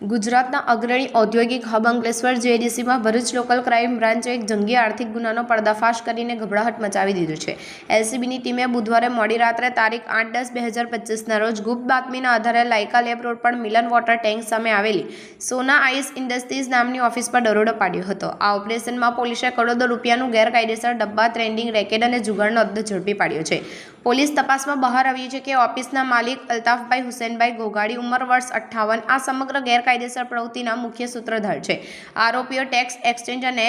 ગુજરાતના અગ્રણી ઔદ્યોગિક હબ અંકલેશ્વર જેડીસીમાં ભરૂચ લોકલ ક્રાઇમ બ્રાન્ચે એક જંગી આર્થિક ગુનાનો પર્દાફાશ કરીને ગભરાહટ મચાવી દીધો છે. એલસીબીની ટીમે બુધવારે મોડી રાત્રે તારીખ આઠ દસ બે હજાર પચીસના રોજ ગુપ્ત બાતમીના આધારે લાયકા લેબ રોડ પર મિલન વોટર ટેન્ક સામે આવેલી સોના આઈસ ઇન્ડસ્ટ્રીઝ નામની ઓફિસ પર દરોડો પાડ્યો હતો. આ ઓપરેશનમાં પોલીસે કરોડો રૂપિયાનું ગેરકાયદેસર ડબ્બા, ટ્રેન્ડિંગ રેકેટ અને જુગારનો અદ્દ ઝડપી પાડ્યો છે. પોલીસ તપાસમાં બહાર આવ્યું છે કે ઓફિસના માલિક અલ્તાફભાઈ હુસેનભાઈ ગોગાડી ઉંમર વર્ષ અઠ્ઠાવન. આ સમગ્ર ગેરકાયદેસર પ્રવૃત્તિના મુખ્ય સૂત્રધાર છે. આરોપીઓ ટેક્સ એક્સચેન્જ અને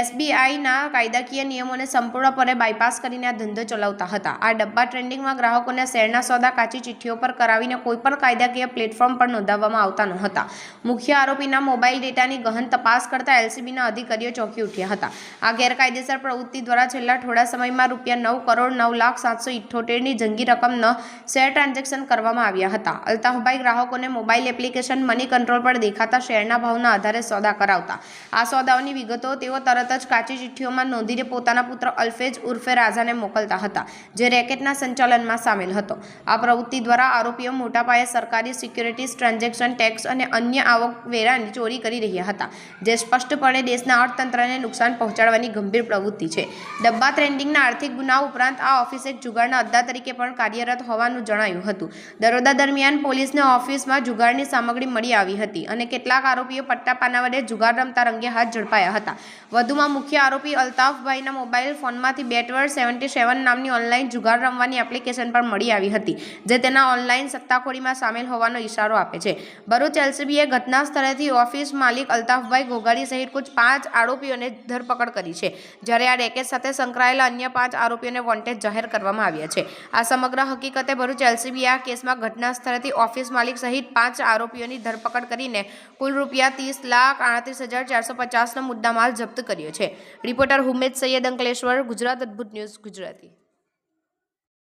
એસબીઆઈના કાયદાકીય નિયમોને સંપૂર્ણપણે બાયપાસ કરીને આ ધંધો ચલાવતા હતા. આ ડબ્બા ટ્રેન્ડિંગમાં ગ્રાહકોને શેરના સોદા, કાચી ચિઠ્ઠીઓ પર કરાવીને કોઈપણ કાયદાકીય પ્લેટફોર્મ પર નોંધાવવામાં આવતા ન હતા મુખ્ય આરોપીના મોબાઈલ ડેટાની ગહન તપાસ કરતા એલસીબીના અધિકારીઓ ચોંકી ઉઠ્યા હતા. આ ગેરકાયદેસર પ્રવૃત્તિ દ્વારા છેલ્લા થોડા સમયમાં રૂપિયા નવ કરોડ નવ લાખ સાતસો ઇઠ્ઠોતેરની જંગી રકમનો શેર ટ્રાન્ઝેક્શન કરવામાં આવ્યા હતા. અલ્તાફભાઈ ગ્રાહકોને મોબાઈલ એપ્લિકેશન મની કંટ્રોલ પર દેખાતા શેરના ભાવના આધારે સોદા કરાવતા. આ સોદાઓની વિગતો તેઓ તરત જ કાચી ચિઠ્ઠીઓમાં નોંધીને પોતાના પુત્ર અલ્ફેજ ઉર્ફે રાજાને મોકલતા હતા, જે રેકેટના સંચાલનમાં સામેલ હતો. આ પ્રવૃત્તિ દ્વારા આરોપીઓ મોટા પાયે સરકારી સિક્યુરિટીઝ, ટ્રાન્ઝેક્શન ટેક્સ અને અન્ય આવક વેરાની ચોરી કરી રહ્યા હતા, જે સ્પષ્ટપણે દેશના અર્થતંત્રને નુકસાન પહોંચાડવાની ગંભીર પ્રવૃત્તિ છે. ડબ્બા ટ્રેન્ડિંગના આર્થિક ગુનાઓ ઉપરાંત આ ઓફિસ એક જુગારના અદ્દા તરીકે પણ કાર્યરત હોવાનું જણાયું હતું. દરોડા દરમિયાન પોલીસને ઓફિસમાં જુગારની સામગ્રી મળી આવી હતી. અને કેટલાક આરોપીઓ પટ્ટા પાના વડે જુગાર રમતા રંગે હાથ ઝડપાયા હતા. વધુમાં મુખ્ય આરોપી અલ્તાફભાઈના મોબાઈલ ફોનમાંથી બેટવર સેવન્ટી સેવન નામની ઓનલાઈન જુગાર રમવાની એપ્લિકેશન પણ મળી આવી હતી, જે તેના ઓનલાઈન સત્તાખોરીમાં સામેલ હોવાનો ઇશારો આપે છે. ભરૂચ એલસીબીએ ઘટના સ્થળેથી ઓફિસ માલિક અલ્તાફભાઈ ગોગાડી સહિત કુલ પાંચ આરોપીઓને ધરપકડ કરી છે, જ્યારે આ રેકેટ સાથે સંકળાયેલા અન્ય પાંચ આરોપીઓને વોન્ટેડ જાહેર કરવામાં આવ્યા છે. આ સમગ્ર હકીકતે ભરૂચ એલસીબીએ આ કેસમાં ઘટના સ્થળેથી ઓફિસ માલિક સહિત પાંચ આરોપીઓની ધરપકડ કરીને કુલ રૂપિયા ત્રીસ લાખ આડત્રીસ હજાર ચારસો પચાસનો મુદ્દામાલ જપ્ત કર્યો છે. Reporter Humed Saiyed Ankleshwar, Gujarat Adbhut news Gujarati.